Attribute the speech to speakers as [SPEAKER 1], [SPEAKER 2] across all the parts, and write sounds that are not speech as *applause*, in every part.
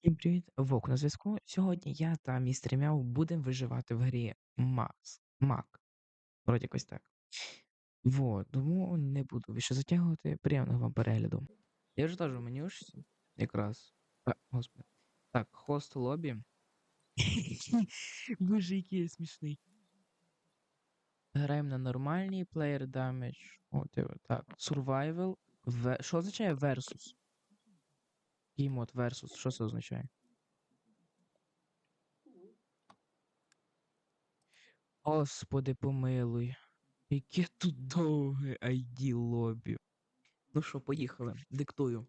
[SPEAKER 1] Всім привіт, Вок на зв'язку. Сьогодні я та мій стрімяв будемо виживати в грі. Мак. Вроді якось так. Вот, тому не буду більше затягувати. Приємного вам перегляду. Я вже теж в менюшці. Якраз. А, господи. Так, хост лобі. *laughs* Боже, який я смішний. Граємо на нормальній player damage. О, так. Survival. Що означає versus? Мод versus? Що це означає? Господи, помилуй. Яке тут довге ID лобі. Ну що, поїхали. Диктую.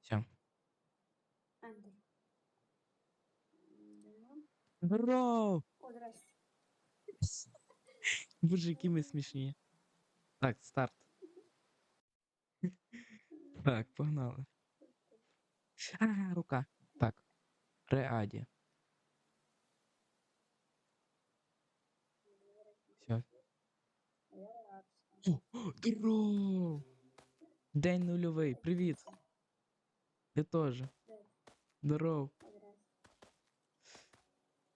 [SPEAKER 1] Все.
[SPEAKER 2] Enter. Да.
[SPEAKER 1] Здорово!
[SPEAKER 2] О, здрасте.
[SPEAKER 1] Боже, які ми смішні. Так, старт. Так, погнали. А, рука. Так. Реаді. Все. О! День нульовий, привіт. Я теж. Здоров.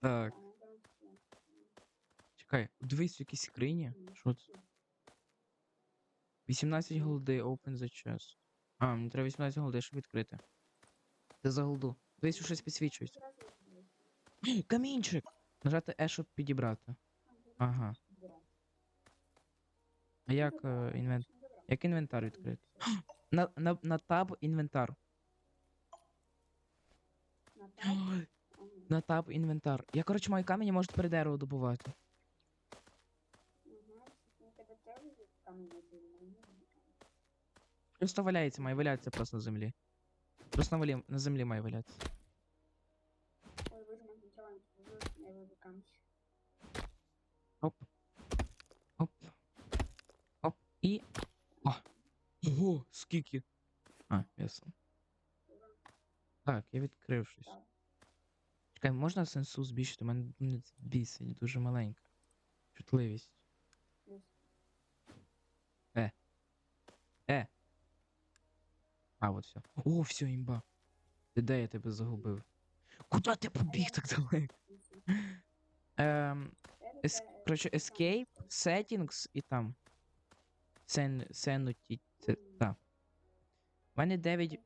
[SPEAKER 1] Так, чекай, дивись в якійсь скрині. Що це? 18 голди, open за час. А, мені треба 18 голди, щоб відкрити. Це за голду. Дивись, що щось підсвічується. *gasps* Камінчик! Нажати E, щоб підібрати. Ага. А як, е, інвент... як інвентар відкрити? *gasps* На, на, на таб інвентар.
[SPEAKER 2] На
[SPEAKER 1] таб *gasps* інвентар. Я, коротше, маю камінь, я можу тепер дерево добувати.
[SPEAKER 2] Ага. Ну, тебе теж є камінь на землі? Ну, ні, ні.
[SPEAKER 1] Просто валяється, має валятися просто на землі. Просто на, валі... на землі має валятися.
[SPEAKER 2] Ой, боже, мой нічого не я вибив камінь.
[SPEAKER 1] Оп. Оп. Оп. І. О! Ого, скільки. А, ясно. Так, я відкрив щось. Чекай, можна сенсу збільшити? У мене бісить, дуже маленька. Чутливість.
[SPEAKER 2] Плюс.
[SPEAKER 1] Е. А, от все. О, все, імба. Ти де я тебе загубив? Куда ти побіг так далеко? Ем, ес... Коротше, escape, settings і там. Сен... Сеноті... Це... Та. У мене 9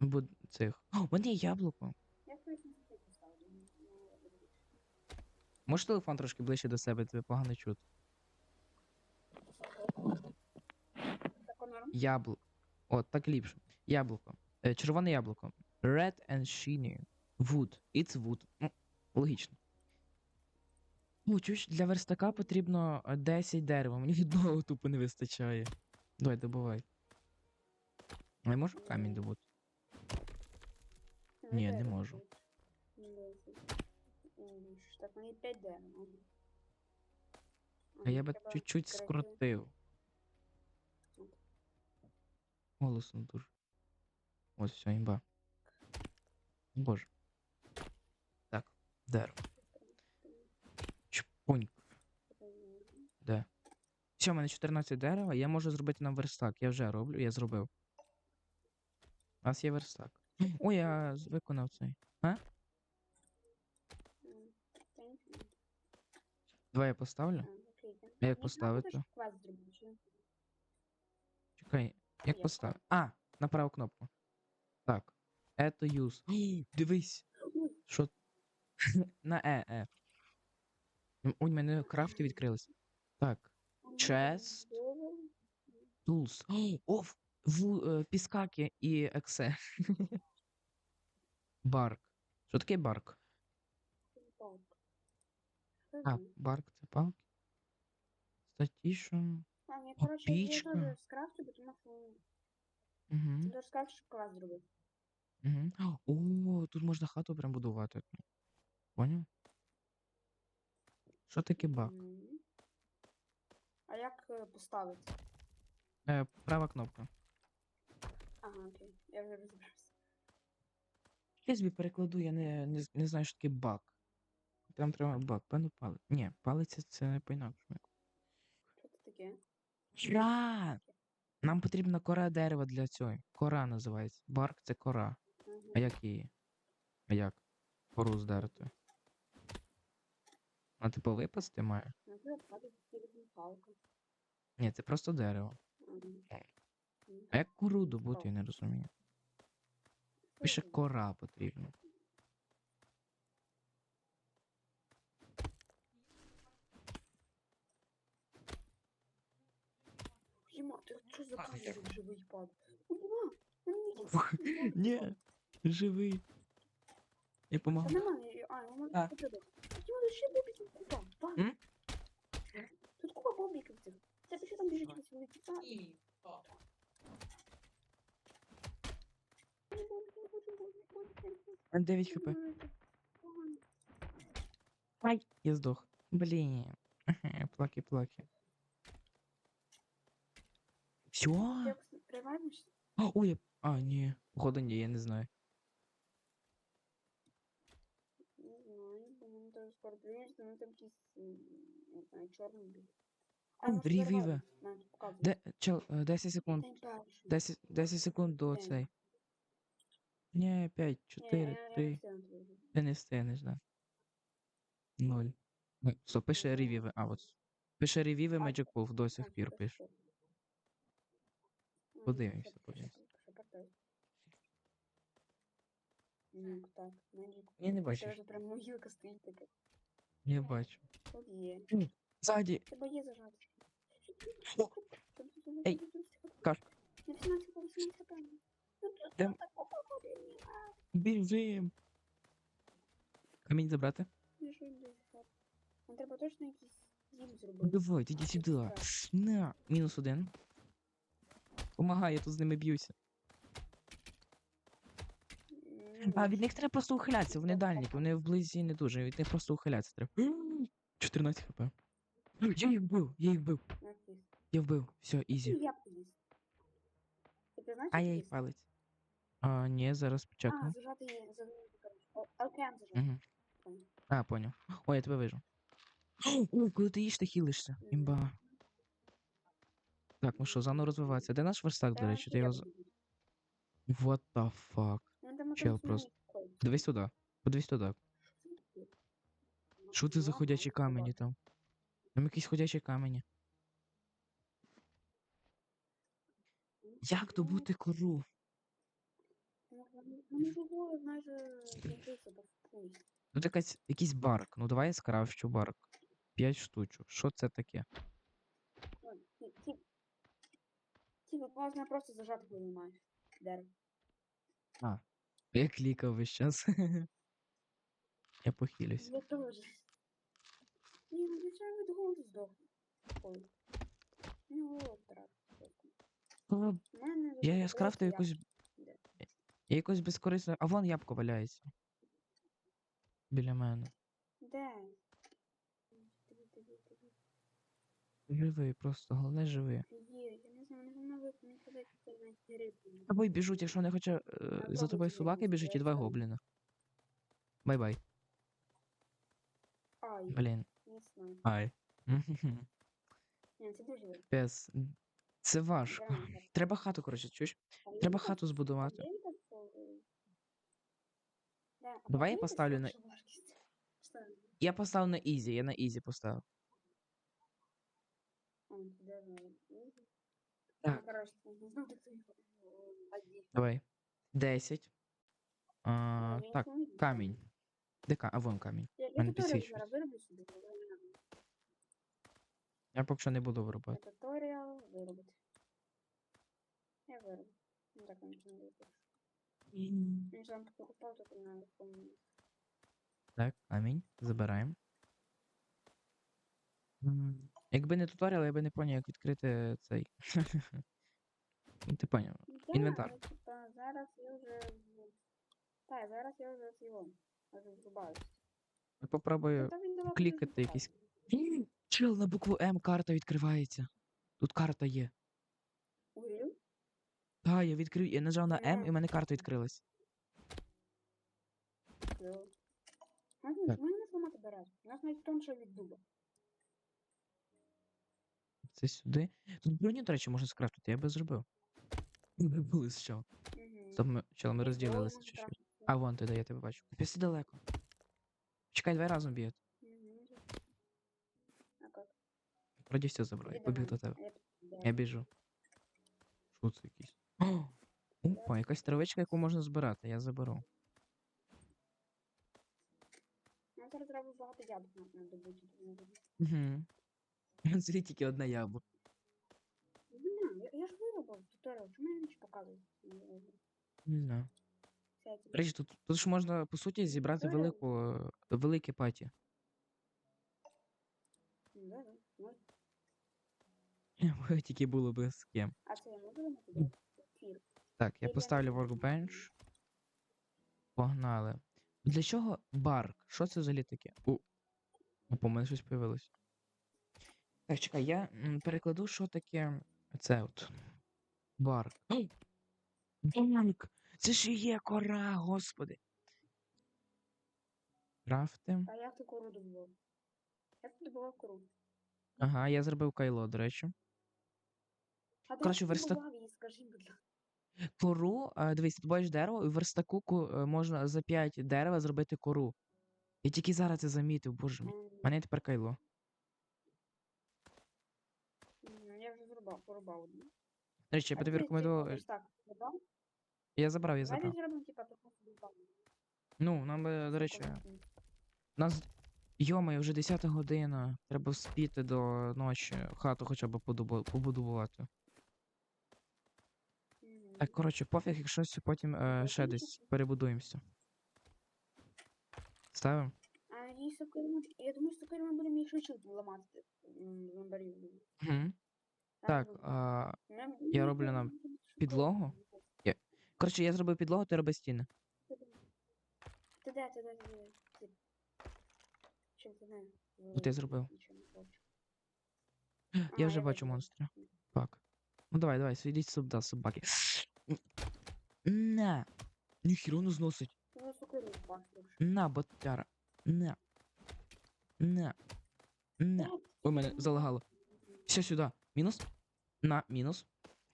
[SPEAKER 1] буд... цих. О, у мене є яблуко. Можеш телефон трошки ближче до себе, тебе погано чути. Яблуко. О, так ліпше. Яблуко. Е, червоне яблуко. Red and shiny. Wood. It's wood. Ну, логічно. Чуєш, для верстака потрібно е, 10 дерева. Мені *laughs* одного тупо не вистачає. Давай, добувай. А я можу камінь добути? Ні, не можу.
[SPEAKER 2] Так, мені 5 дерева.
[SPEAKER 1] А я би чуть-чуть скоротив. Голосно дуже. Ось все, імба. Боже. Так, дерево. Чпунь. Де? Все, у мене 14 дерева, я можу зробити нам верстак. Я вже роблю, я зробив. У нас є верстак. Ой, я виконав цей.
[SPEAKER 2] Нічого.
[SPEAKER 1] Давай я поставлю.
[SPEAKER 2] А.
[SPEAKER 1] А як поставити? Чекай, як поставити? А, на праву кнопку. Так. Это use. Ой, Дивись. Що? *laughs* На Е, Е. Ой, в мене крафти відкрились. Так. Chest. Tools. *gasps* О, в, е, піскаки і ексе. *laughs* Барк. Що таке барк? А, барк це палки. Статішн.
[SPEAKER 2] А, ні, коротше, я теж скрафтю, тому що
[SPEAKER 1] Угу.
[SPEAKER 2] теж скажеш, щоб квест зробити.
[SPEAKER 1] Угу. О, тут можна хату прям будувати. Поняв? Що таке бак?
[SPEAKER 2] Мгм. А як е, поставити?
[SPEAKER 1] Е, права кнопка.
[SPEAKER 2] Ага, окей, я вже розібрався.
[SPEAKER 1] Я собі перекладу, я не, не, з- не знаю, що таке бак. Там треба бак, певно палець. Ні, палець це не по-інакшому.
[SPEAKER 2] Що це таке?
[SPEAKER 1] Кран! Нам потрібна кора дерева для цього. Кора називається. Барк це кора. А як її? А як? Кору здерти. А типу випасти має? Ні, це просто дерево. А як кору добути, я не розумію. Пише кора потрібна.
[SPEAKER 2] Єма, ти що за живий пад?
[SPEAKER 1] Ні, живий. Я
[SPEAKER 2] Та
[SPEAKER 1] помагав.
[SPEAKER 2] нема, не- а, йому
[SPEAKER 1] А.
[SPEAKER 2] подивитися. Йому ще бобіків купа, бам.
[SPEAKER 1] М?
[SPEAKER 2] Тут купа бобіків цих. Це ще там біжить якийсь великий та.
[SPEAKER 1] Мене 9 хп. Ай, я здох. Блін. *laughs* Плаки-плаки. Все?
[SPEAKER 2] Як приваймешся?
[SPEAKER 1] Ой, я... А, ні. Походу, ні, я не знаю.
[SPEAKER 2] Не знаю, бо теж ну там якийсь, не знаю, чорний
[SPEAKER 1] ревіве.
[SPEAKER 2] Де?
[SPEAKER 1] Чел, е, 10 секунд. 10, 10 секунд до цей. Ні, 5, 4,
[SPEAKER 2] я- я
[SPEAKER 1] 3.
[SPEAKER 2] не встигну тобі.
[SPEAKER 1] Ти не встигнеш, да. 0. Все, пише ревіве. А, от. Пише ревіве Magic Wolf до сих пір пише. Подивимося, подивимося. Я не
[SPEAKER 2] Це вже прям *laughs* могилка стоїть така.
[SPEAKER 1] Я бачу.
[SPEAKER 2] От є.
[SPEAKER 1] Ззаді.
[SPEAKER 2] Тебе є зажати.
[SPEAKER 1] О! Ей, Кашка.
[SPEAKER 2] На 18 по 18 хп.
[SPEAKER 1] Де- Біжим. Камінь забрати?
[SPEAKER 2] десь. так. Нам треба точно якийсь дім
[SPEAKER 1] Ну
[SPEAKER 2] зробити.
[SPEAKER 1] давай, іди сюди. На. Мінус один. Помагай, я тут з ними б'юся.
[SPEAKER 2] М,
[SPEAKER 1] А від них треба просто ухилятися, вони дальніки, вони вблизі не дуже, від них просто ухилятися треба. *gasps* 14 хп. Я їх вбив, я їх вбив. Я вбив. Все, ізі.
[SPEAKER 2] Я. Ти
[SPEAKER 1] А я їх палець. А, ні, зараз
[SPEAKER 2] А, зажати є, зажати, Океан зажати.
[SPEAKER 1] Угу. А, понял. Ой, я тебе вижу. *gasps* О, коли ти їш, ти хілишся. Імба. Так, ну що, заново розвиватися. Де наш верстак, до речі? Ти
[SPEAKER 2] я
[SPEAKER 1] його... з- What the fuck? Чел просто. Подивись туди. Подивись туди. Що це за
[SPEAKER 2] Ну,
[SPEAKER 1] ходячі камені там? Там якісь ходячі камені. Як добути кору?
[SPEAKER 2] Ну.
[SPEAKER 1] Тут якась, якийсь барк. Ну давай я скрафчу барк. П'ять штучок. Що це таке?
[SPEAKER 2] От можна просто зажати, коли немає дерева.
[SPEAKER 1] Я клікав весь час. Я похилюсь.
[SPEAKER 2] Я. Ні, ну звичайно від голоду здохну. Ой. Ну, голод трап.
[SPEAKER 1] Ну,
[SPEAKER 2] мене
[SPEAKER 1] Я, я скрафтив якусь. Я якось безкорисно. А вон ябко валяється. Біля мене.
[SPEAKER 2] Де?
[SPEAKER 1] Живий, просто головне живий.
[SPEAKER 2] Є, я не знаю, не ходить, це
[SPEAKER 1] За тобою біжуть, якщо не хоче. За тобою собаки біжуть і два гобліна. Бай-бай.
[SPEAKER 2] Ай,
[SPEAKER 1] Блін. Ай. Пес. Це важко. Треба хату, коротше, чуєш? Треба хату збудувати. Давай я поставлю на-? Я поставив на ізі, я на ізі поставив.
[SPEAKER 2] А, ну, де воно? Ізі?
[SPEAKER 1] Так.
[SPEAKER 2] Не один.
[SPEAKER 1] Давай. 10. А, так, камінь. Де ка? А вон камінь.
[SPEAKER 2] Я, я
[SPEAKER 1] мене
[SPEAKER 2] не надо.
[SPEAKER 1] Я поки що не буду
[SPEAKER 2] Я
[SPEAKER 1] вирубати.
[SPEAKER 2] туторіал виробити. Я вироблю. Ну так, нічого не виробиш. Я ж вам покупав, то на якому...
[SPEAKER 1] Так, камінь. Забираємо. Якби не туторіал, я би не поняв, як відкрити цей. *laughs* Ну, Ти поняв.
[SPEAKER 2] Да,
[SPEAKER 1] Інвентар.
[SPEAKER 2] зараз я вже... Так, зараз я вже з його. Вже врубаюсь.
[SPEAKER 1] Я попробую.
[SPEAKER 2] Та він давав
[SPEAKER 1] клікати якийсь. *gasps* Чел, на букву М карта відкривається. Тут карта є.
[SPEAKER 2] Урів?
[SPEAKER 1] Так, я відкрив, я нажав на М і в мене карта відкрилась.
[SPEAKER 2] Можна
[SPEAKER 1] Так.
[SPEAKER 2] можна зламати березу? У нас навіть тонше від дуба.
[SPEAKER 1] Це сюди. Тут броню, до речі, можна скрафтити, я би зробив. *laughs* Ми були з чел. Стоп, ми, чел, ми розділилися
[SPEAKER 2] можна
[SPEAKER 1] чуть-чуть. А вон ти я тебе бачу. Капець далеко. Чекай, давай разом.
[SPEAKER 2] Мгм.
[SPEAKER 1] Вроді все забрав. Я побіг до тебе.
[SPEAKER 2] Я
[SPEAKER 1] біжу. Що це якийсь? О! *gasps* Опа, якась травичка, яку можна збирати, я заберу.
[SPEAKER 2] Ну, зараз треба багато яблук надобути. надо.
[SPEAKER 1] Угу. Це тільки одне яблуко.
[SPEAKER 2] Не, я, я ж виробив туторіал, чому я нічого показую?
[SPEAKER 1] Не знаю. Речі, тут, тут ж можна, по суті, зібрати
[SPEAKER 2] Туторіал?
[SPEAKER 1] велику, е, велике паті.
[SPEAKER 2] Ну, да, да, можна. *laughs*
[SPEAKER 1] Тільки було би з ким.
[SPEAKER 2] А це я можу робити? Ефір.
[SPEAKER 1] Так, я поставлю workbench. Погнали. Для чого барк? Що це взагалі таке? У. Опа, у мене щось появилось. Так, чекай, я м, перекладу, що таке це от. Барк. *gasps* Ой! Це ж і є кора, господи. Крафти.
[SPEAKER 2] А як ти кору добував? Як ти добував кору?
[SPEAKER 1] Ага, я зробив кайло, до речі.
[SPEAKER 2] А
[SPEAKER 1] Коротше,
[SPEAKER 2] ти
[SPEAKER 1] верстак-
[SPEAKER 2] добував її, скажи, будь ласка.
[SPEAKER 1] Кору, а, дивись, ти бачиш дерево, і в верстаку ку- е, можна за 5 дерева зробити кору. Я тільки зараз це замітив, боже мій. У мене тепер кайло.
[SPEAKER 2] Я порубав одну.
[SPEAKER 1] Речі, я
[SPEAKER 2] А
[SPEAKER 1] тобі
[SPEAKER 2] ти, ось так, зрубав?
[SPEAKER 1] Я забрав, я
[SPEAKER 2] Давайте
[SPEAKER 1] забрав.
[SPEAKER 2] зробимо, типа, таку зрубав.
[SPEAKER 1] Ну, нам би, до речі, нас. Йома, вже 10 година. Треба вспіти до ночі хату хоча б подубу- побудувати. Так, коротше, пофіг, якщо щось потім е, ще десь перебудуємося. Ставимо?
[SPEAKER 2] А і сокиру, я думаю, що сокиру ми будемо їх швидше ламати. м, зомбарів.
[SPEAKER 1] Угу. Так, а, я
[SPEAKER 2] ну,
[SPEAKER 1] роблю нам підлогу. коротше, я зробив підлогу, ти роби стіни.
[SPEAKER 2] Ти ти де, ти де? Чим ти не?
[SPEAKER 1] Я зробив.
[SPEAKER 2] Нічого не бачу.
[SPEAKER 1] Я вже бачу монстра. Так. Ну давай, давай, свідіть сюди, собаки. На. Ніхіро не зносить.
[SPEAKER 2] Ти сокиру бачиш.
[SPEAKER 1] На, ботяра. На. На. На. Ой, мене залагало. Все сюди. Мінус. На, мінус.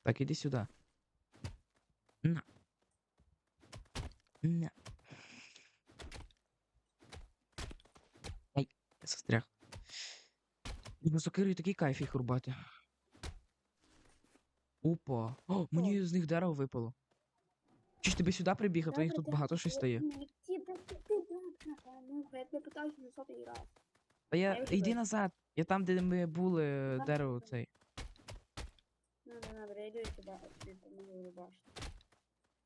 [SPEAKER 1] Так, іди сюди. На. На. Ай, я застряг. На сокирою такий кайф їх рубати. Опа. О, мені з них дерево випало. Чи ж тебе сюди прибіг, а то їх тут багато щось стає.
[SPEAKER 2] Ну, я.
[SPEAKER 1] Та Іди назад. Я там, де ми були, дерево цей.
[SPEAKER 2] Ну, не надо, я йду і тебе тобі помогу рубашити.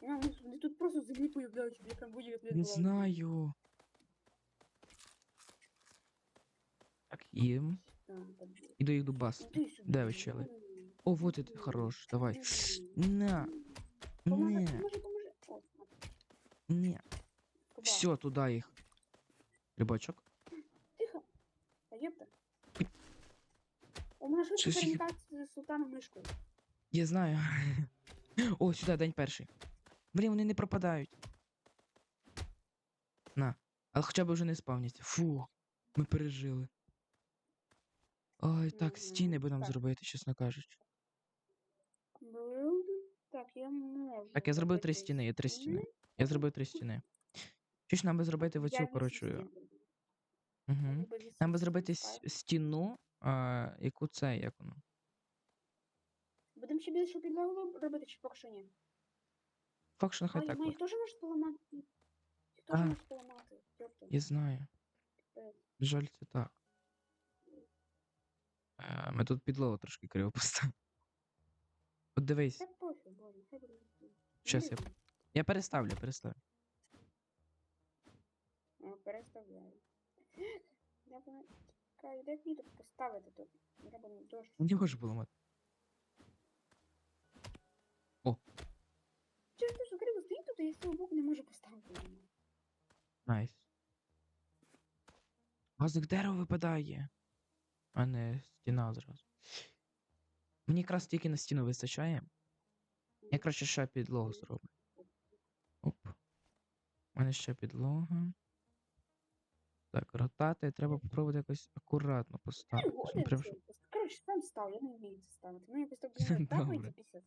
[SPEAKER 2] Я, ну, вони тут просто з землі появляються, я прям будь-як
[SPEAKER 1] Не знаю. Так, їм. Іду їх дубасити. Де ви, чели? О, вот это хорош, давай. На,
[SPEAKER 2] Поможи,
[SPEAKER 1] не,
[SPEAKER 2] поможи, поможи. О,
[SPEAKER 1] не.
[SPEAKER 2] Куба.
[SPEAKER 1] Все, туди їх. Рибачок.
[SPEAKER 2] Тихо. Та єпта. У мене швидко
[SPEAKER 1] Щось їх-
[SPEAKER 2] перемикається з султаном мишкою.
[SPEAKER 1] Я знаю. *laughs* О, сюди, день перший. Блін, вони не пропадають. На. Але хоча б вже не спавняться. Фу, ми пережили. Ой, так, стіни би нам
[SPEAKER 2] так.
[SPEAKER 1] зробити, чесно кажучи.
[SPEAKER 2] Так, я можу.
[SPEAKER 1] Так, я зробив три стіни, є три стіни. Я зробив три стіни. Чи ж нам би зробити
[SPEAKER 2] Я
[SPEAKER 1] оцю, коротше. Угу. Нам би зробити стіну, а, яку це, як воно.
[SPEAKER 2] Будемо ще більше підлогу робити, чи поки що ні?
[SPEAKER 1] Факшн хай
[SPEAKER 2] А,
[SPEAKER 1] так.
[SPEAKER 2] ну, їх теж можеш поламати. Їх
[SPEAKER 1] А.
[SPEAKER 2] теж можеш поламати. Тобто,
[SPEAKER 1] Я знаю.
[SPEAKER 2] Е.
[SPEAKER 1] Жаль, це так. Е, Ми тут підлогу трошки криво поставили. От дивись,
[SPEAKER 2] Та пофіг, боже, хай буде.
[SPEAKER 1] Щас я- я переставлю, переставлю.
[SPEAKER 2] О, переставляю. Я б... Чекай, де квіток поставити тут? Треба дощ.
[SPEAKER 1] Не можу поламати.
[SPEAKER 2] Чого ж ти закрив стоїть тут, а я з цього боку не можу поставити.
[SPEAKER 1] Найс. Газик дерево випадає. А не стіна зразу. Мені якраз тільки на стіну вистачає. Я краще ще підлогу зроблю. Оп. У мене ще підлога. Так, ротати треба попробувати якось акуратно поставити. щоб прям,
[SPEAKER 2] коротше, сам став, я не вмію це ставити. Ну, якось *laughs* так думаю, вийти після.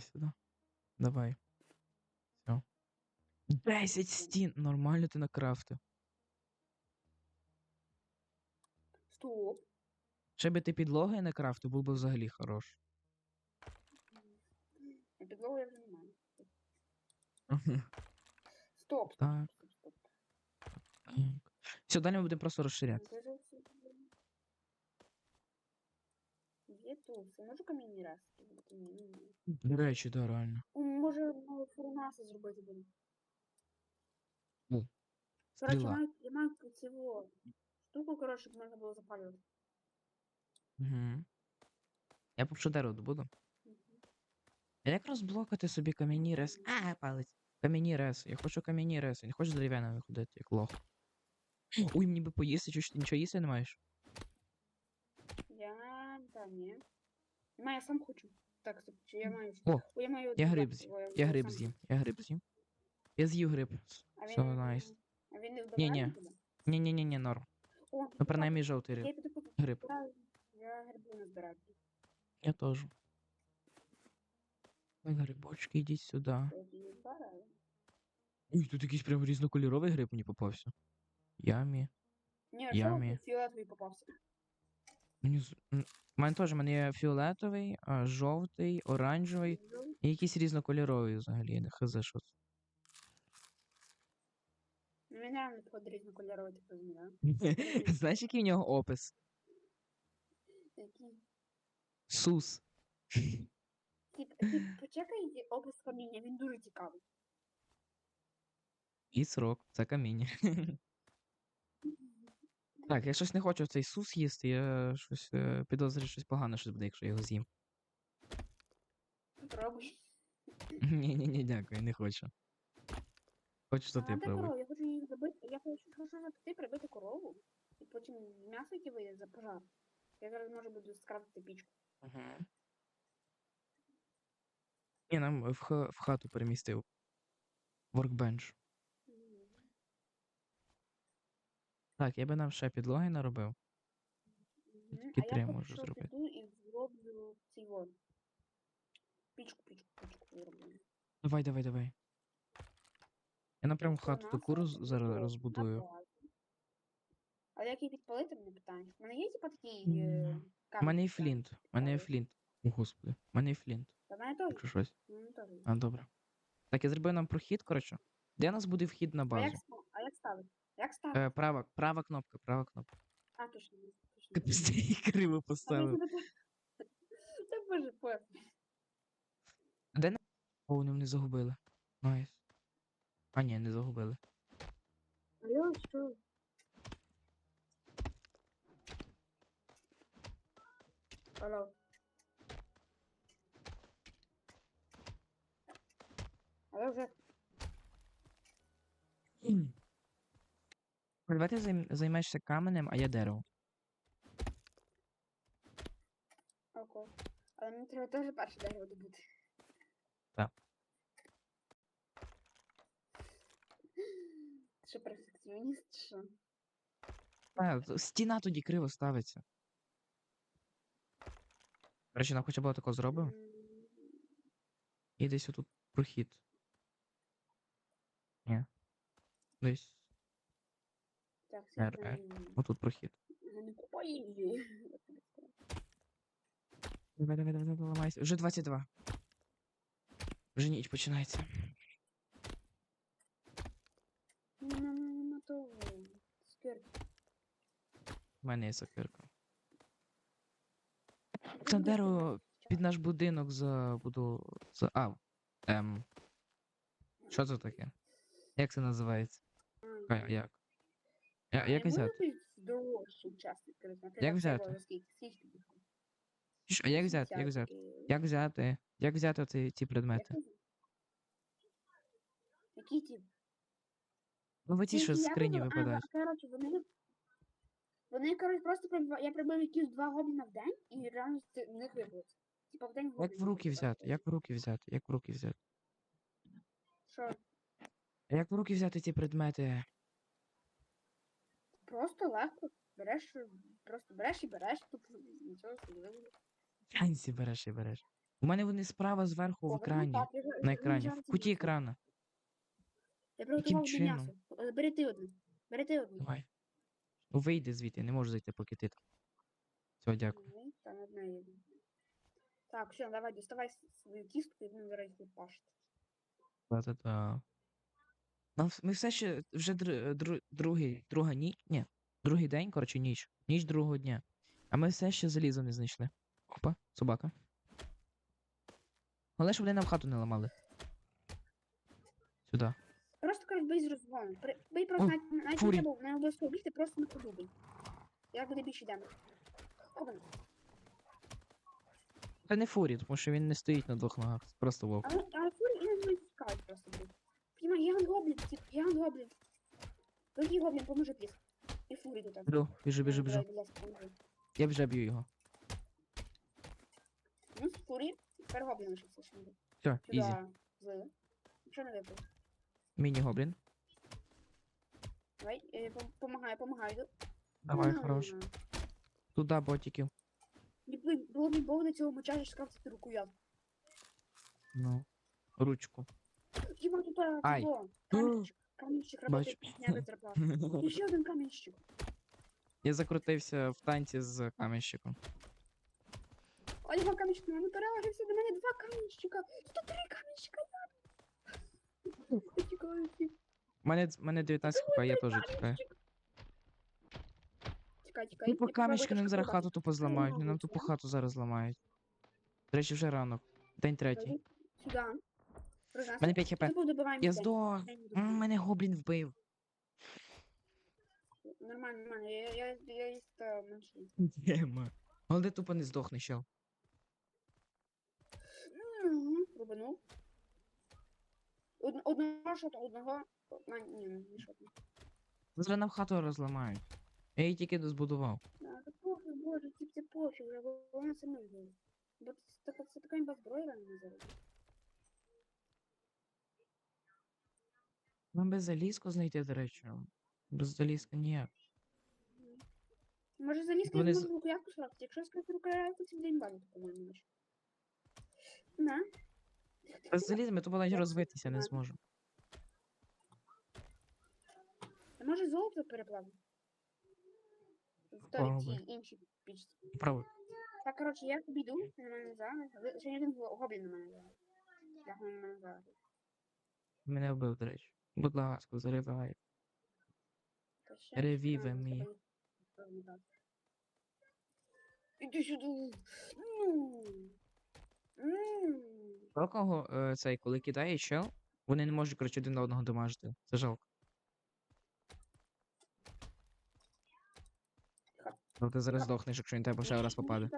[SPEAKER 1] Сюди. Давай. Все. 10 стін! Нормально ти накрафтив.
[SPEAKER 2] Стоп.
[SPEAKER 1] Ще би ти підлоги не крафтив, був би взагалі хорош.
[SPEAKER 2] Підлогу я вже не маю. Стоп, стоп,
[SPEAKER 1] Так.
[SPEAKER 2] стоп, стоп.
[SPEAKER 1] Все, далі ми будемо просто розширяти.
[SPEAKER 2] Де ж це було? Є тут. Можу камінні раз? Ні, не можу.
[SPEAKER 1] До речі, да, реально.
[SPEAKER 2] О, Може, ну, фурнаса зробити будемо.
[SPEAKER 1] Ну,
[SPEAKER 2] Коротше,
[SPEAKER 1] стріла.
[SPEAKER 2] маю, я маю цього штуку, коротше, щоб можна було запалювати.
[SPEAKER 1] Угу. Я що дерево добуду. А як розблокати собі кам'яні рес? А, палець. Кам'яні реси. Я хочу кам'яні реси. Не хочу з дерев'яними ходити, як лох. *clears throat* Ой, мені би поїсти, ж ти нічого їсти не маєш?
[SPEAKER 2] Я, та ні. Нема, я сам хочу. Так, стоп, чи я маю...
[SPEAKER 1] О,
[SPEAKER 2] О, я маю...
[SPEAKER 1] я гриб
[SPEAKER 2] о,
[SPEAKER 1] Я гриб з'їм. Я гриб з'їм. Я з'їв гриб.
[SPEAKER 2] А він,
[SPEAKER 1] найс.
[SPEAKER 2] а він не
[SPEAKER 1] Ні-ні.
[SPEAKER 2] вбиває?
[SPEAKER 1] Ні-ні-ні, норм. Ну, принаймні жовтий
[SPEAKER 2] я
[SPEAKER 1] гриб.
[SPEAKER 2] Я, гриби не збираю.
[SPEAKER 1] Я теж. Ой, грибочки, йдіть сюди. Ой, тут якийсь прям різнокольоровий гриб мені попався. Ямі.
[SPEAKER 2] Ні,
[SPEAKER 1] Ямі.
[SPEAKER 2] фіолетовий попався.
[SPEAKER 1] Мені з... м, У мене теж в мене є фіолетовий, а, жовтий, оранжевий і якийсь різнокольоровий взагалі. Я не хз, що це.
[SPEAKER 2] Мені не підходить різнокольоровий, ти розумієш, *laughs*
[SPEAKER 1] Знаєш, який в нього опис?
[SPEAKER 2] Який?
[SPEAKER 1] Сус.
[SPEAKER 2] Тип, тип, почекай опис каміння, він дуже цікавий.
[SPEAKER 1] І срок. Це каміння. *laughs* Так, я щось не хочу цей сус їсти, я щось е, підозрюю, щось погане щось буде, якщо я його з'їм.
[SPEAKER 2] Пробуй. *laughs*
[SPEAKER 1] Ні-ні-ні, дякую, не хочу. Хочу, що
[SPEAKER 2] А,
[SPEAKER 1] ти пробуй.
[SPEAKER 2] Я хочу її забити, я хочу хочу запекти, прибити корову, і потім м'ясо, яке вийде, за пожар. Я зараз можу буду скрафтити пічку.
[SPEAKER 1] Угу. Ні, нам в, ха- в хату перемістив. Workbench.
[SPEAKER 2] Мгм.
[SPEAKER 1] Так, я би нам ще підлоги наробив.
[SPEAKER 2] Мгм.
[SPEAKER 1] тільки
[SPEAKER 2] А
[SPEAKER 1] три
[SPEAKER 2] я поки
[SPEAKER 1] можу
[SPEAKER 2] що
[SPEAKER 1] зробити.
[SPEAKER 2] піду і зроблю цей вон. Пічку, пічку, пічку.
[SPEAKER 1] Давай, давай, давай. Я напряму
[SPEAKER 2] Тобто
[SPEAKER 1] хату таку роз... зараз розбудую.
[SPEAKER 2] А як її підпалити, мене питаєш? У мене є типа такий е,
[SPEAKER 1] У
[SPEAKER 2] камінь?
[SPEAKER 1] мене
[SPEAKER 2] так?
[SPEAKER 1] флінт. У мене і флінт. О, господи. У мене і флінт,
[SPEAKER 2] Та в мене теж.
[SPEAKER 1] якщо щось.
[SPEAKER 2] У мене теж є.
[SPEAKER 1] А, добре. Так, я зробив нам прохід, коротше. Де у нас буде вхід на
[SPEAKER 2] А як,
[SPEAKER 1] базу?
[SPEAKER 2] ста- а як ставити? Як ставити?
[SPEAKER 1] Е, права, права кнопка, права кнопка.
[SPEAKER 2] А, точно. ні, точно.
[SPEAKER 1] Капець, ти її криво поставив.
[SPEAKER 2] Та *laughs* боже, пофіг.
[SPEAKER 1] Де не. О, вони мене загубили. Найс. А, ні, не загубили.
[SPEAKER 2] Алло, що? Алло. Алло, вже.
[SPEAKER 1] Давай ти займ... займешся каменем, а я деревом.
[SPEAKER 2] Oko. Але мені треба теж перше дерево добути.
[SPEAKER 1] Так.
[SPEAKER 2] Що перфекціоніст, чи?
[SPEAKER 1] А, стіна тоді криво ставиться. До речі, нам хоча б тако зробимо. І десь отут прохід. Ні. Десь.
[SPEAKER 2] Так, все.
[SPEAKER 1] Р. Отут прохід.
[SPEAKER 2] Не купай її.
[SPEAKER 1] Давай, давай, давай, давай, ламайся. Вже 22. Вже ніч починається.
[SPEAKER 2] Ну, ну, ну, ну, то скирт.
[SPEAKER 1] У мене є сокирка. Це дерево під наш будинок забуду. За... А. Ем. Що це таке? Як це називається? А, як? Я, як взяти? Як взяти? А як взяти? Як взяти? Як взяти? Як взяти ці, ці предмети?
[SPEAKER 2] Які ті?
[SPEAKER 1] Ну, ви ті, що з скрині випадають.
[SPEAKER 2] Коротше, вони. Вони, коротше, просто прибива- я прибив якісь два гобліна в день і реально з в них вибилося. Типа в день
[SPEAKER 1] Як в руки взяти? Як в руки взяти? Як в руки взяти?
[SPEAKER 2] Що?
[SPEAKER 1] Як в руки взяти ці предмети?
[SPEAKER 2] Просто легко береш просто береш і береш, тупо нічого особливого.
[SPEAKER 1] Чансі береш і береш. У мене вони справа зверху в екрані. На екрані. В куті екрана.
[SPEAKER 2] Я приготував одне
[SPEAKER 1] чином?
[SPEAKER 2] м'ясо. Е, Бери ти одне. Бери ти одне.
[SPEAKER 1] Давай. Ну, Вийди звідти, не можу зайти, поки ти там. Все, дякую.
[SPEAKER 2] Ага, Там одна є. Так, все, давай, доставай свою кістку і будемо зараз їх пашити.
[SPEAKER 1] Та-та-та. Нам вс- Ми все ще вже др- дру- другий, друга ніч. Ні, другий день, коротше, ніч. Ніч другого дня. А ми все ще залізо не знайшли. Опа, собака. Але щоб вони нам хату не ламали. Сюди.
[SPEAKER 2] Кажуть, бий з розгону. При- Бий просто навіть, навіть не
[SPEAKER 1] фурі.
[SPEAKER 2] треба не обов'язково бігти, просто на ходу бий. Як буде більше демедж. Опа.
[SPEAKER 1] Це не фурі, тому що він не стоїть на двох ногах. це Просто вовк.
[SPEAKER 2] Але, але фурі іноді не тікають просто бить. Прямо гігант гоблін, тип, гігант гоблін. Великий гоблін, поможи пліс. І фурі тут.
[SPEAKER 1] Біжу, біжу, біжу, біжу. Я вже б'ю його.
[SPEAKER 2] Ну, фурі. Тепер гоблін лишився.
[SPEAKER 1] Все, ізі.
[SPEAKER 2] Сюда злили. Що не випив?
[SPEAKER 1] Міні-гоблін.
[SPEAKER 2] Давай, е, пом- помагаю, помагаю. йду.
[SPEAKER 1] Давай,
[SPEAKER 2] На.
[SPEAKER 1] хорош. Туди ботиків.
[SPEAKER 2] Якби було б Бог до цього меча, я скрафтити рукоят.
[SPEAKER 1] Ну. Ручку.
[SPEAKER 2] Хіба тут а,
[SPEAKER 1] Ай.
[SPEAKER 2] цього? *gasps* Камінчик. Камінчик робити
[SPEAKER 1] Бачу. *laughs*
[SPEAKER 2] І ще один камінчик.
[SPEAKER 1] Я закрутився в танці з камінщиком.
[SPEAKER 2] Ой, два камінчика, ну перелагився до мене два камінчика. 103 камінчика. Я тікаю *laughs* всі.
[SPEAKER 1] У мене, мене 19 хп, я теж тікаю.
[SPEAKER 2] Тікай, тікай.
[SPEAKER 1] Тупо камішки нам зараз хату тупо зламають. Нам тупо хату зараз зламають. До речі, вже ранок. День третій.
[SPEAKER 2] Сюди.
[SPEAKER 1] У мене 5 хп. Я здох. М. Мене гоблін вбив.
[SPEAKER 2] Нормально, нормально. Я, я, я їх та меншую.
[SPEAKER 1] Єма. Але ти тупо не здохне, чел.
[SPEAKER 2] Мгм, Рубанув. Од- Одного шоту, одного. На, ні, не шоту.
[SPEAKER 1] Зараз нам хату розламають. Я її тільки дозбудував.
[SPEAKER 2] А, та похуй, боже, тип, це пофіг, вже головне це ми вбили. Бо це, така- це така імба зброя реально зараз.
[SPEAKER 1] Нам без залізку знайти, до речі. Без залізки ніяк.
[SPEAKER 2] Може залізти
[SPEAKER 1] Вони з-
[SPEAKER 2] можна рукоятку шрафти? Якщо я скажу рукоятку, це буде імбанити, по-моєму. лише. На.
[SPEAKER 1] Без заліза ми тупо навіть розвитися не зможемо.
[SPEAKER 2] А може золото переплавити?
[SPEAKER 1] Попробуй.
[SPEAKER 2] пічці.
[SPEAKER 1] Пробуй.
[SPEAKER 2] Так, коротше, я обійду, на мене зараз. Ще один го- гоблін на мене зараз. Як на мене зараз.
[SPEAKER 1] Мене вбив, до речі. Будь ласка, заривай. Ревіве мій.
[SPEAKER 2] Іди сюди. Ну.
[SPEAKER 1] Про кого е, цей, коли кидає чел, вони не можуть, коротше, один на одного домажити. Це жалко. Ну ти зараз здохнеш, якщо він тебе ще раз попаде.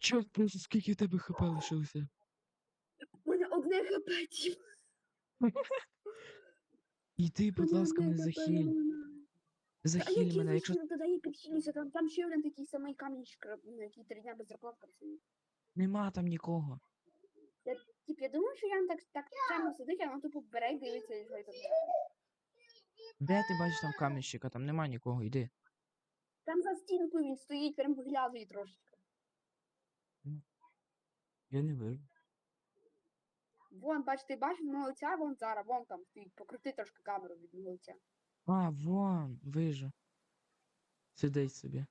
[SPEAKER 1] Чорт, просто скільки в тебе хп лишилося?
[SPEAKER 2] У мене одне хп, тіп.
[SPEAKER 1] Йди, будь ласка, мене захиль.
[SPEAKER 2] А
[SPEAKER 1] Захиль
[SPEAKER 2] який
[SPEAKER 1] мене, якщо
[SPEAKER 2] тоді я підхилюся, там, там ще один такий самий камінчик, на який три дня без зарплат працює.
[SPEAKER 1] нема там нікого.
[SPEAKER 2] Тіп, я думаю, що Ян так, так чемно сидить, а воно тупо бере і дивиться і говорить,
[SPEAKER 1] Де ти бачиш там камінщика? Там нема нікого, йди.
[SPEAKER 2] Там за стінкою він стоїть, прям виглядує трошечки.
[SPEAKER 1] Я не вижу.
[SPEAKER 2] Вон, бач, ти бачиш мого лиця, вон зараз, вон там стоїть, покрути трошки камеру від мого лиця.
[SPEAKER 1] А, вон, вижу. Сидить собі.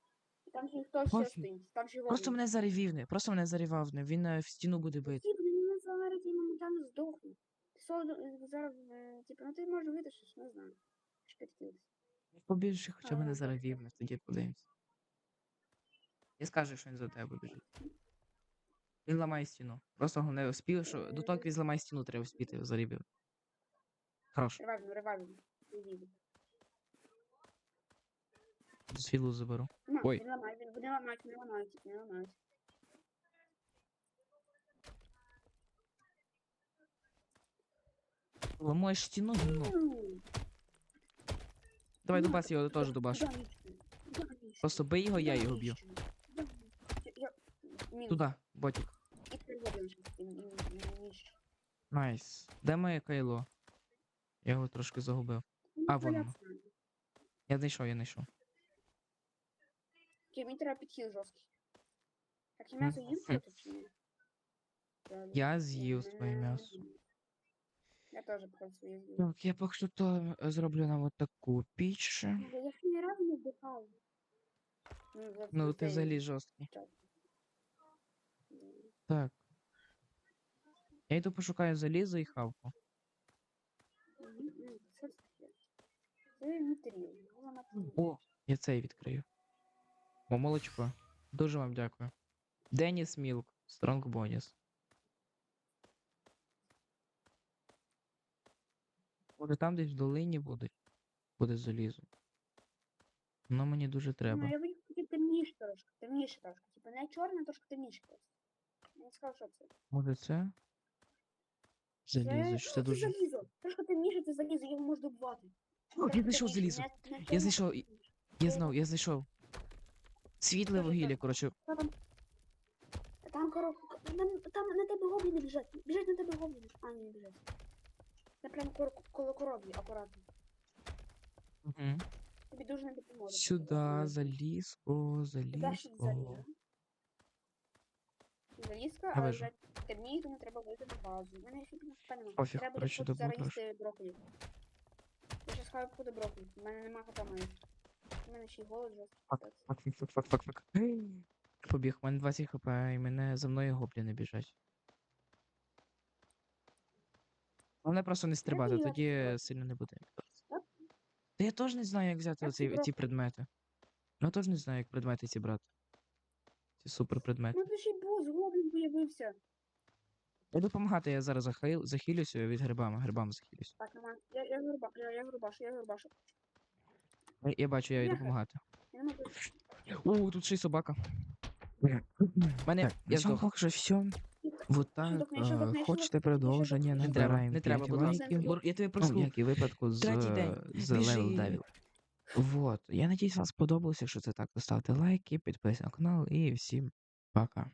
[SPEAKER 2] Там ще хтось ще стоїть, там ще
[SPEAKER 1] Просто мене заревівне, просто мене зарівавне, він е, в стіну буде бити.
[SPEAKER 2] Тіп, зараз моментально здохне. Ти е, зараз, е, типу, ну ти можеш вийти не знаю. Що підкинути.
[SPEAKER 1] Побіжи, хоча мене
[SPEAKER 2] А.
[SPEAKER 1] заревівне, тоді подивимось. Я скажу, що він за тебе біжить. Він ламає стіну. Просто головне успів, що до того, як він зламає стіну, треба вспіти зарібів. Хорош,
[SPEAKER 2] Ревайвну, ревайвну. Ревайвну.
[SPEAKER 1] свілу заберу. Ой.
[SPEAKER 2] Вони ламають, вони- вони ламають, вони ламають, вони ламають.
[SPEAKER 1] Ламаєш стіну, Давай
[SPEAKER 2] на,
[SPEAKER 1] добас його теж.
[SPEAKER 2] Данечку, Данечку,
[SPEAKER 1] Просто бий його, я його б'ю.
[SPEAKER 2] Я- я- Мінус.
[SPEAKER 1] Туди, ботик. Найс. Де моє кайло? Я його трошки загубив.
[SPEAKER 2] Ну,
[SPEAKER 1] А, вон
[SPEAKER 2] я
[SPEAKER 1] воно. Я знайшов, я знайшов.
[SPEAKER 2] Окей, мені треба підхил жорсткий. Так, і м'ясо їм чи ні?
[SPEAKER 1] Я з'їв своє м'ясо.
[SPEAKER 2] Я теж походу своє з'їв.
[SPEAKER 1] Так, я поки що то е, зроблю нам от таку піч.
[SPEAKER 2] Я я ж ні разу не вдихав. Ну,
[SPEAKER 1] Ну, ти взагалі жорсткий. Так. Я йду пошукаю залізо і хавку.
[SPEAKER 2] Що це таке? Це нітрил.
[SPEAKER 1] О, я цей відкрию. О, молочко. Дуже вам дякую. Деніс Мілк, Стронг Боніс. Може там десь в долині буде. Буде залізо. Воно мені дуже треба.
[SPEAKER 2] Ну, я вийду хотів темніше трошки, темніше трошки. Типа не чорне, трошки темніше. Я не сказав, що це.
[SPEAKER 1] Може це? Залізо, що
[SPEAKER 2] ну,
[SPEAKER 1] це дуже.
[SPEAKER 2] залізо. Трошки темніше це залізо, його можна добувати.
[SPEAKER 1] О, я знайшов залізо. Я знайшов, Я знав, я знайшов. Світле вугілля, коротше.
[SPEAKER 2] Там, коробка, там, там на тебе гобліни біжать. Біжать на тебе гобліни. А, не біжать. Кор- коло короблі, акуратно.
[SPEAKER 1] Угу.
[SPEAKER 2] Тобі дуже не допоможе.
[SPEAKER 1] Сюди, залізко,
[SPEAKER 2] Дашить
[SPEAKER 1] залізко.
[SPEAKER 2] залізо. Залізка,
[SPEAKER 1] Я
[SPEAKER 2] але вже темніє, тому треба вийти на базу. У мене ще не впевнено.
[SPEAKER 1] Пофіг,
[SPEAKER 2] Треба
[SPEAKER 1] коротше, добуду
[SPEAKER 2] брокколі. Я ще схаю походу брокколі. У мене нема хата. У мене ще й голод
[SPEAKER 1] фак, фак, фак, фак, фак, фак. Побіг, у мене 20 хп, і мене за мною гобліни біжать. Головне просто не стрибати,
[SPEAKER 2] я
[SPEAKER 1] тоді сильно не буде. Та я теж не знаю, як взяти оці, ці предмети. Ну, я теж не знаю, як предмети ці брати. Ці супер предмети.
[SPEAKER 2] Ну, то бос, гоблін появився.
[SPEAKER 1] Я допомагати, я зараз захил, захилюся від грибами, грибами захилюсь.
[SPEAKER 2] Так, нормально. Я, я, груба, я, я грубашу, я грубашу.
[SPEAKER 1] Я, я бачу, я
[SPEAKER 2] Бляха.
[SPEAKER 1] допомагати.
[SPEAKER 2] Я не можу.
[SPEAKER 1] О, тут ще й собака. Мене, я здох.
[SPEAKER 3] поки все. Вот так. Хочете продовження.
[SPEAKER 1] Не треба, не треба, будь ласка. Я тебе
[SPEAKER 3] Ну, як і випадку з, з
[SPEAKER 1] Біжи.
[SPEAKER 3] Девіл. Вот. Я надіюсь, вам сподобалося. Якщо це так, ставте лайки, підписуйтесь на канал і всім пока.